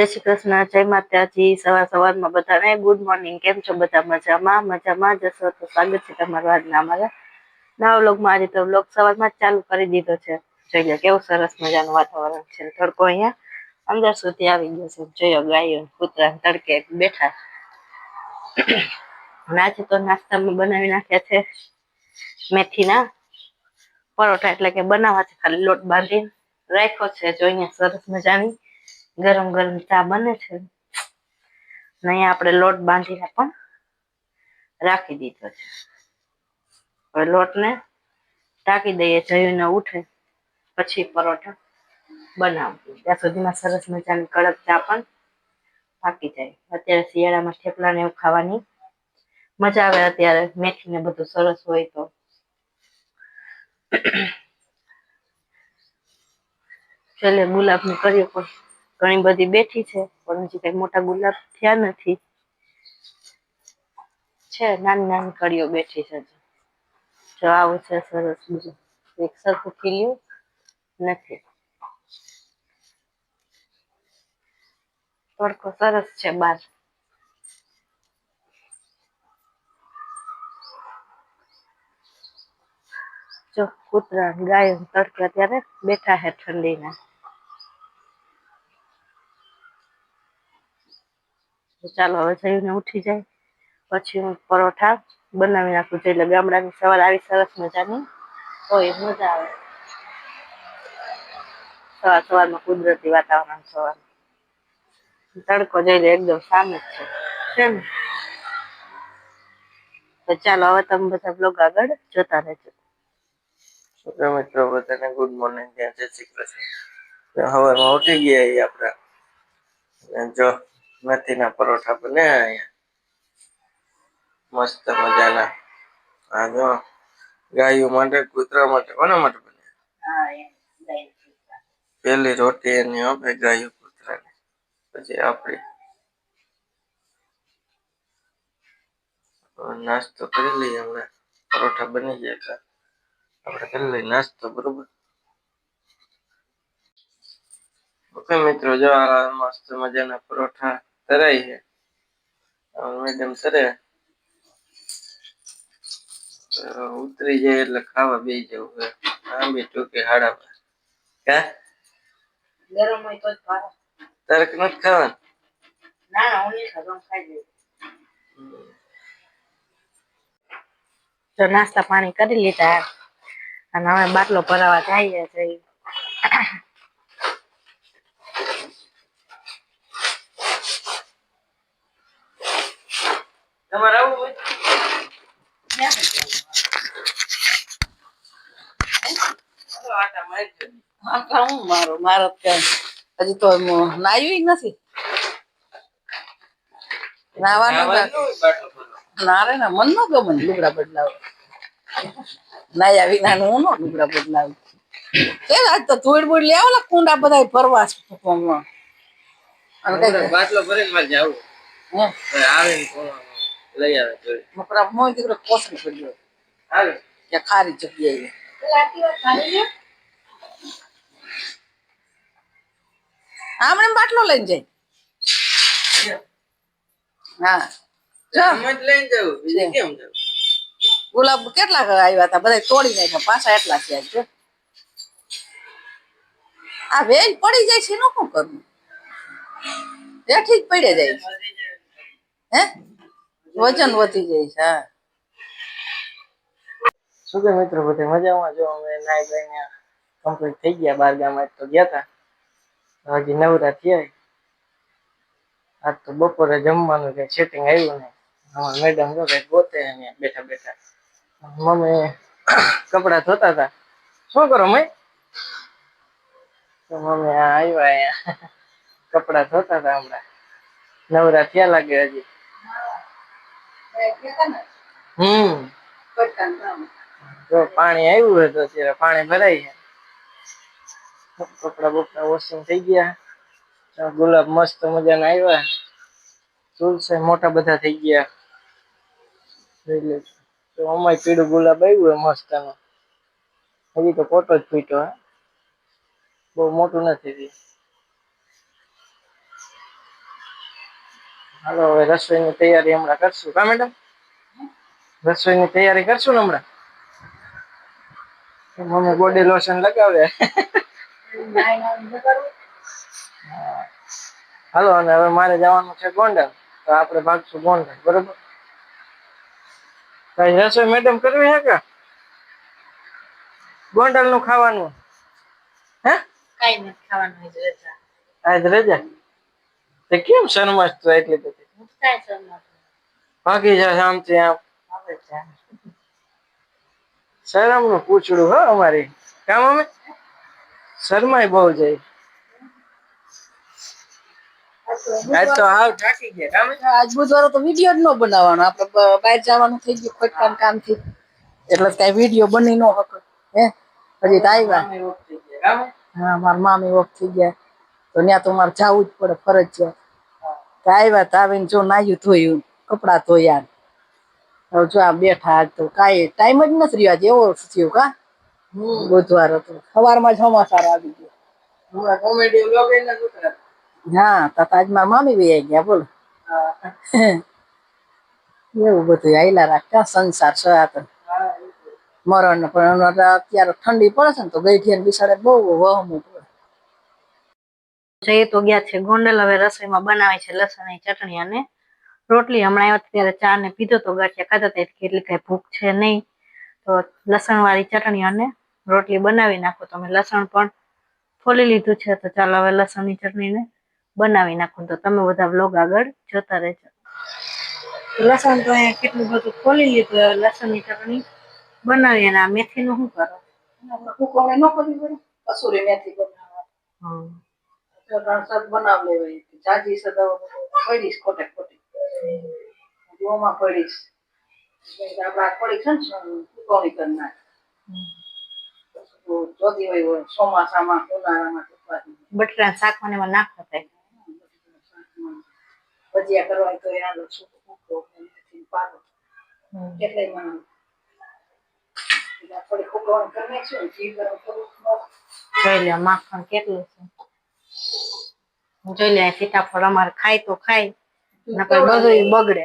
જય શ્રી કૃષ્ણ, જય માતાજી, સવાર સવારમાં બધાને ગુડ મોર્નિંગ કેમ છો બધા? મજામાં? મજામાં જશો તો સ્વાગત છે તમારું આજના અમારા નવા વ્લોગમાં. આજે તો વ્લોગ સવારમાં ચાલુ કરી દીધો છે. જોઈ લો કેવું સરસ મજાનું વાતાવરણ છે. તડકો અહીંયા અંદર સુધી આવી ગયો છે. જોયો ગાયો, કૂતરા તડકે બેઠા. આજે તો નાસ્તામાં બનાવી નાખ્યા છે મેથીના પરોઠા. એટલે કે બનાવવા છે ખાલી લોટ બાંધીને રાખ્યો છે. જો અહીંયા સરસ મજાની ગરમ ગરમ ચા બને છે. અને આપણે લોટ બાંધીને પણ રાખી દીધો છે. હવે લોટને ટાંકી દઈએ, જઈને ઉઠે, પછી પરોઠા બનાવવું ત્યાં સુધીમાં સરસ મજાની કડક ચા પણ પાકી જાય. અત્યારે શિયાળામાં થેપલા ને એવું ખાવાની મજા આવે, અત્યારે મેથી ને બધું સરસ હોય તો. છેલ્લે નું કરીએ પણ ઘણી બધી બેઠી છે, પણ હજી કઈ મોટા ગુલાબ થયા નથી. છે, નાની નાની કડીઓ બેઠી છે. જો છે, સરસ બીજું એક સરખું ખીલ્યું નથી. તડકો સરસ છે બાર. જો કૂતરા ગાયો તડકે અત્યારે બેઠા છે ઠંડીના. ચાલો હવે જઈને ઉઠી જાય. પછી હું પરોઠા બનાવી નાખું છું એટલે ગામડાની સવાર આવી સરસ મજાની. હોય મજા આવે. સવાર સવારમાં કુદરતી વાતાવરણ સવાર તડકો જઈને એકદમ સામે જ છે. ને? તો ચાલો હવે તમે બધા બ્લોગ આગળ જોતા રહેજો. તો મિત્રો, બધાને ગુડ મોર્નિંગ ત્યાં જય શ્રી કૃષ્ણ. તો હવારમાં ઉઠી ગયા આપણે. જો મેથીના પરોઠા બન્યા અહીંયા. મસ્ત મજાના. આ જો ગાયો માટે કૂતરા માટે કોના માટે બન્યા પેલી રોટી એની આપે ગાયો કૂતરાને. પછી આપણી નાસ્તો કરી લઈએ હમણાં. પરોઠા બની ગયા આપણે કરી લઈએ નાસ્તો બરોબર? ઓકે મિત્રો જો આ મસ્ત મજાના પરોઠા તરાય છે. મેડમ તો ઉતરી જાય એટલે ખાવા બે જવું છે આમ બી ટૂંકી હાડા કા? ગરમ હોય તો જ ખાવા. તારે કે નથી ખાવાનું? ના ના હું નહીં ખાતો ખાઈ જઈશ તો નાસ્તા પાણી કરી લીધા. અને હવે બાટલો ભરાવા જઈએ છીએ. તમારે આવું હોય? આટા હું મારો? મારો હજી તો નાયું નથી. નાવાનું. ના રે ના મન નો ગમે લુગડા બદલાવ. નાયા વિના હું નો લુગડા બદલાવ. આજ તો ધૂળ બૂળ લેવો ને કુંડા બધા ફરવા. બાટલો ભરીને મારે જાવું. આવે? લઈ આવે જોઈ મકરા મોય દીકરો કોસમ પડ્યો આવે ત્યાં ખારી જગ્યાએ. આમણે બાટલો લઈને જાય. હા. ગુલાબ કેટલા આવ્યા હતા બધા તોડી નાખ્યા. પાછા એટલા છે. આ વેલ પડી જાય છે એનું શું કરવું? બેઠી જ પડે જાય. હે? વજન વધી જાય છે શું કે મિત્રો, બધે મજામાં જો અમે નાઈ ધોઈને કમ્પ્લીટ થઈ ગયા, બાર ગામ તો ગયા હતા હજી નવરા થયા આજ તો બપોરે જમવાનું કઈ સેટિંગ આવ્યું નહીં અમારા મેડમ જો કઈ ગોતે બેઠા બેઠા. મમ્મી કપડા ધોતા હતા શું કરો મય તો મમ્મી આવ્યા અહીંયા. કપડા ધોતા હતા હમણાં. નવરા થયા લાગે હજી. પાણી આવ્યું હોય તો અત્યારે પાણી ભરાય કપડા બપડા વોશિંગ થઈ ગયા. ગુલાબ મસ્ત મજાના આવ્યા તુલસે મોટા બધા થઈ ગયા. તો અમાય પીળું ગુલાબ આવ્યું હોય મસ્ત હજી તો કોટો જ ફૂટ્યો હા. બહુ મોટું નથી થયું હાલો હવે રસોઈની તૈયારી હમણાં કરશું. કા મેડમ? રસોઈની તૈયારી કરશું ને હમણાં? મમ્મી બોડી લોશન લગાવે હાલો અને હવે મારે જવાનું છે ગોંડલ. તો આપણે ભાગશું ગોંડલ બરોબર? કઈ રસોઈ મેડમ કરવી હે કે? ગોંડલનું ખાવાનું. હે? કઈ નથી ખાવાનું આજ રજા? તે કેમ શરમાશ તો એટલી બધી? કાંઈ શરમ ભાગી આમ શરમનું પૂછડું હો અમારી. કામ અમે? શરમાય બહુ જાય આજ તો હાવ થાકી ગયા આજ બુધવારે તો વીડિયો જ ન બનાવવાનો. આપણે બહાર જવાનું થઈ ગયું ખોટકામ કામથી. એટલે કઈ વીડિયો બની ન હે? હજી તો આવ્યા. કામે કામે? હા મારા મામી વખત થઈ ગયા. તો ત્યાં તો મારે જવું જ પડે ફરજિયાત. આવ્યા તો આવીને જો નાયું ધોયું કપડાં ધોયા. હવે જો આ બેઠા આજ તો કાંઈ ટાઈમ જ નથી રહ્યો આજે એવો થયો કા? બુધવાર હતો. સવારમાં જ સમાચાર આવી ગયો. કોમેડી વ્લોગ એને હા તો આજ મારા મામી આવી ગયા બોલો. એવું બધું આયલા રાખતા સંસાર છે આ તો? મરણ પણ અત્યારે ઠંડી પડે છે ને તો ગઈઠિયા બિસાડે બહુ વહમું પડે. જઈએ તો ગયા છે ગોંડલ હવે રસોઈમાં બનાવે છે લસણની ચટણી અને રોટલી. હમણાં આવ્યા ત્યારે ચા ને પીધો તો ગાંઠિયા ખાધા હતા એટલે કઈ ભૂખ છે નહીં. તો લસણ વાળી ચટણી અને રોટલી બનાવી નાખો. તો અમે લસણ પણ ફોલી લીધું છે તો ચાલો હવે લસણની ચટણીને બનાવી નાખો. તો તમે બધા વ્લોગ આગળ જોતા રહેજો. લસણ તો અહીંયા કેટલું બધું ખોલી લીધું હવે લસણની ચટણી બનાવી અને આ મેથીનું શું કરો? આપણે ન કરવી પડે કસૂરી મેથી બનાવવા. શાક બનાવ લેવાય જાજી સદાવ પડીશ ખોટે ખોટી. ગોમાં પડીશ. આપણે પડી છે ને કુકવણી કરી નાખ જોતી હોય ચોમાસામાં ઉનાળામાં બટેટાના શાક મને એમાં નાખતા થાય ભજીયા કરવા તો એના લો મેથી પાલો એટલે મને થોડી કુકવણી કરી નાખશું ઘી ગરમ કરવું માખણ કેટલું છે? જોઈ લે સીતાફળ અમારે ખાય તો ખાય. નકર બધું બગડે.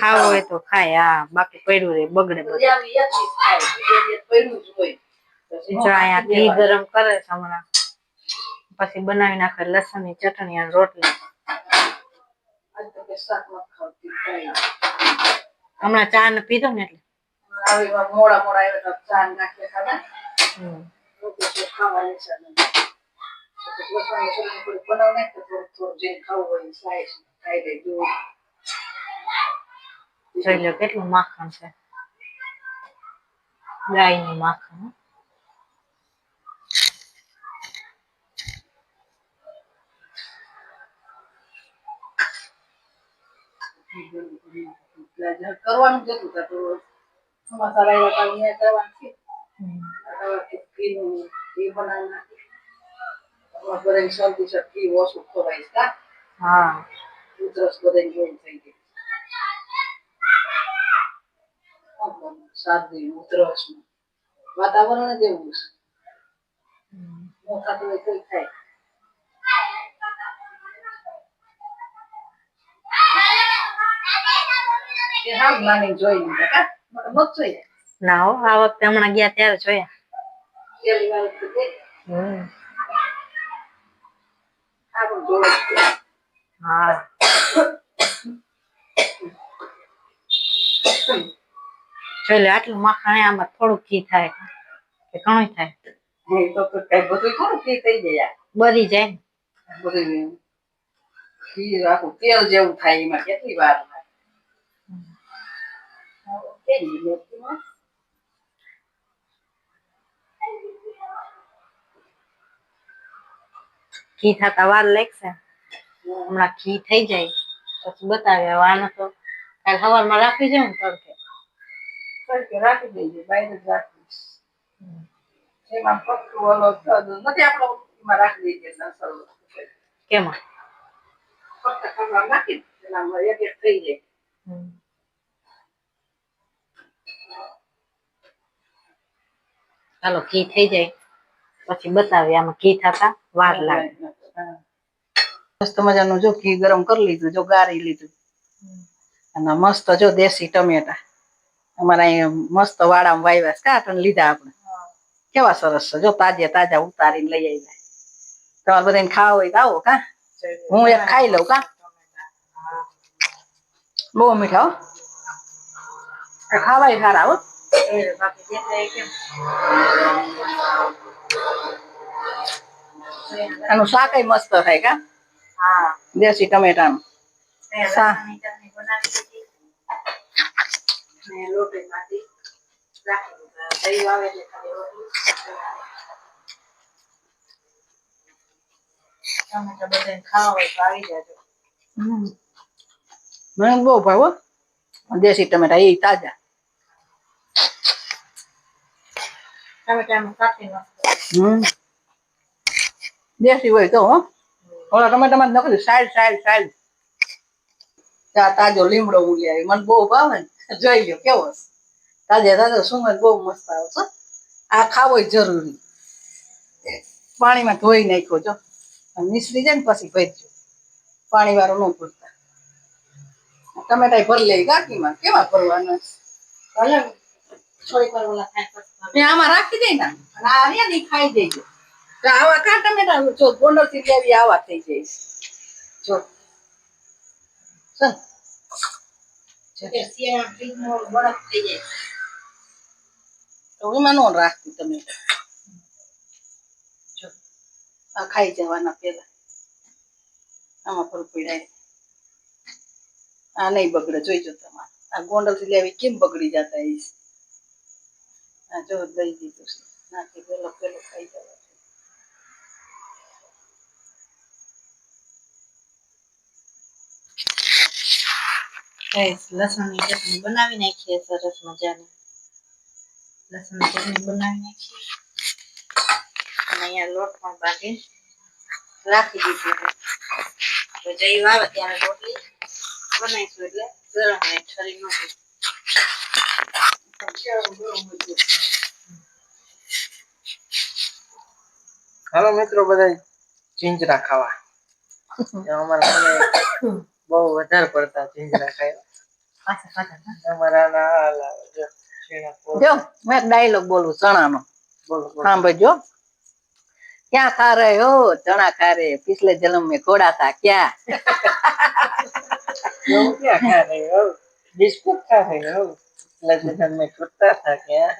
ખાવું હોય તો ખાય હા બાકી પડ્યું રહે બગડે અહીંયા ઘી ગરમ કરે છે હમણાં. પછી બનાવી નાખે લસણની ચટણી અને રોટલી. હમણાં ચા ને પીધો ને એટલે? વાર મોડા મોડા આવ્યા તો ચા નાખીએ ખાધા. ખાવાની છે નહીં. તો થોડી થોડું થોડું જે ખાવું હોય ખાય છે. ખાઈ લે દૂધ. જોઈ લો કેટલું માખણ છે. ગાયનું માખણ કરવાનું જ હતું આવ્યા તો અહીંયા કરવાનું છે ઘી બનાવી બધાને છે ઘી ઓછું ખવાય છે કા હા ઉતરસ બધાને જોઈન થઈ ગઈ શરદી ઉધરસ વાતાવરણ જ એવું છે. ન હોય તોય થાય તે હાલ માની જોઈ લીધા કા મત જોઈએ ના હો આ વખતે હમણાં ગયા ત્યારે જોયા. હા જોઈ લે આટલું માખણ આમાં થોડુંક ઘી થાય કે ઘણું થાય બધું થોડું ઘી થઈ જાય. બરી જાય. બધું ઘી આખું તેલ જેવું થાય એમાં કેટલી વાર? ઘી થતા વાર લાગશે? હમણાં ઘી થઈ જાય. પછી બતાવે. આને તો કાલ સવારમાં રાખી ને તડકે. તડકે રાખી દેજે બહાર જ રાખીશ. એમાં પક્કું ઓલો નથી આપણો માં રાખી દઈએ કેમાં? ફક્ત નાખી એક એક થઈ જાય. ચાલો ઘી થઈ જાય. પછી બતાવી આમાં ઘી થતા વાર લાગે. મસ્ત મજાનું જો ઘી ગરમ કરી લીધું જો ગારી લીધું. અને મસ્ત જો દેશી ટમેટા. અમારા અહીંયા મસ્ત વાડામાં વાવ્યા છે કાટન લીધા આપણે. કેવા સરસ છે જો તાજે તાજા ઉતારીને લઈ આવ્યા. તમારે બધાને ખાવા હોય તો આવો કા? હું એક ખાઈ લઉં કા? બહુ મીઠા ખાવાય સારા હો. આ ખાવાય સારા હો આનું શાકય મસ્ત થાય કા હા દેશી ટમેટાનું હમ. મને બહુ ભાવ. દેશી ટમેટા એ તાજા હમ. દેશી હોય તો હો. ઓલા ટમેટામાં નકરી સાઈડ સાઈડ સાઈડ. ચા તાજો લીમડો ઉલી આવી મને બહુ ભાવે ને. જોઈ લ્યો કેવો છે. તાજે તાજો સુગંધ બહુ મસ્ત આવે છે આ ખાવો જરૂરી. પાણીમાં ધોઈ નાખ્યો જો. નીસરી જાય ને પછી ભરજો પાણી વાળું ન ભરતા. ટમેટા ભરી લે ગાંઠીમાં કેવા ભરવાના ભલે. થોડીક વાર ઓલા થાય આમાં રાખી દે ને. અને ને ખાઈ દેજો. આવા કા ટમેટા જો ગોંડલથી લેવી આવા થઈ જાય. જો. ચલ. શિયાળા ફ્રીજમાં બરફ થઈ જાય. તો એમાં નો રાખતી તમે. જો. આ ખાઈ જવાના પેલા આમાં પર પીડાય. આ નહીં બગડે જોઈજો તમારે. આ ગોંડલથી લેવી કેમ બગડી જતા એ આ જો દઈ બનાવી નાખીએ, સરસ મજાની. લસણની બનાવી નાખીએ. અને અહીંયા લોટ પણ બાંધી રાખી દીધું તો જઈ આવે ત્યારે રોટલી બનાવીશું એટલે ગરમ રહે, ઠરી ન જાય. હાલો મિત્રો બધા ચીંજરા ખાવા અમારા બહુ વધારે પડતા ચીંજરા ખાયા બોલું સાંભળજો. ક્યાં ખા રહે હો? ચણા ખા રહે પિછલે જન્મ મેં ઘોડા થા ક્યાં? ખા રહે બિસ્કુટ ખા રહે મેં છૂટતા થા ક્યાં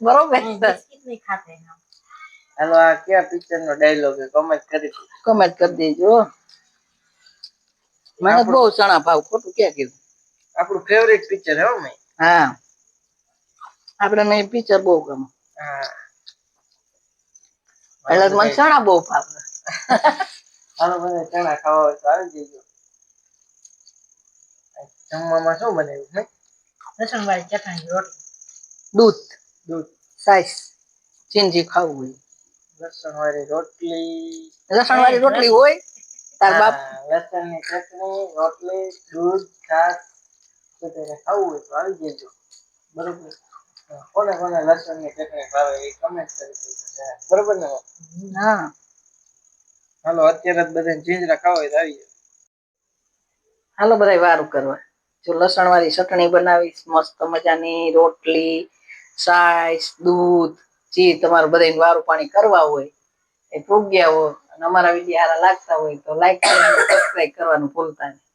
બરોબર બિસ્કિટ નહીં ખાતે એના. હાલો આ કયા પિક્ચર નો ડાયલોગ કમેન્ટ કરી કોમેન્ટ કરી દેજો. મને બહુ ચણા ભાવ ખોટું ક્યાં કીધું? આપણું ફેવરેટ પિક્ચર હે હો મેં. હા. આપણે મેં પિક્ચર બહુ ગમે. હા. એટલે મને ચણા બહુ ભાવે. હાલો બધા ચણા ખાવા હોય તો આવી જજો. જમવામાં શું બનાવ્યું? હે લસણવાળી ચટણી રોટલી. દૂધ. દૂધ. સાઈસ. ચીંજી ખાવું હોય. લસણ વાળી રોટલી. લસણ વાળી રોટલી હોય તાર બાપ. લસણની ચટણી રોટલી દૂધ છાશ વગેરે ખાવું હોય તો આવી જજો. બરોબર? કોને કોને લસણની ચટણી ભાવે એ કમેન્ટ કરી દેજો. બરોબર ને? હા. હાલો અત્યારે જ બધાને ચીંજરા ખાવા હોય તો આવી જાય હાલો બધા વારું કરવા. જો લસણ વાળી ચટણી બનાવીશ, મસ્ત મજાની રોટલી, સાઈસ, દૂધ, જે તમારે બધાને વારું પાણી કરવા હોય, એ પૂગ્યા હોય અને અમારા વીડિયો સારા લાગતા હોય તો લાઈક સબસ્ક્રાઈબ કરવાનું ભૂલતા નહીં.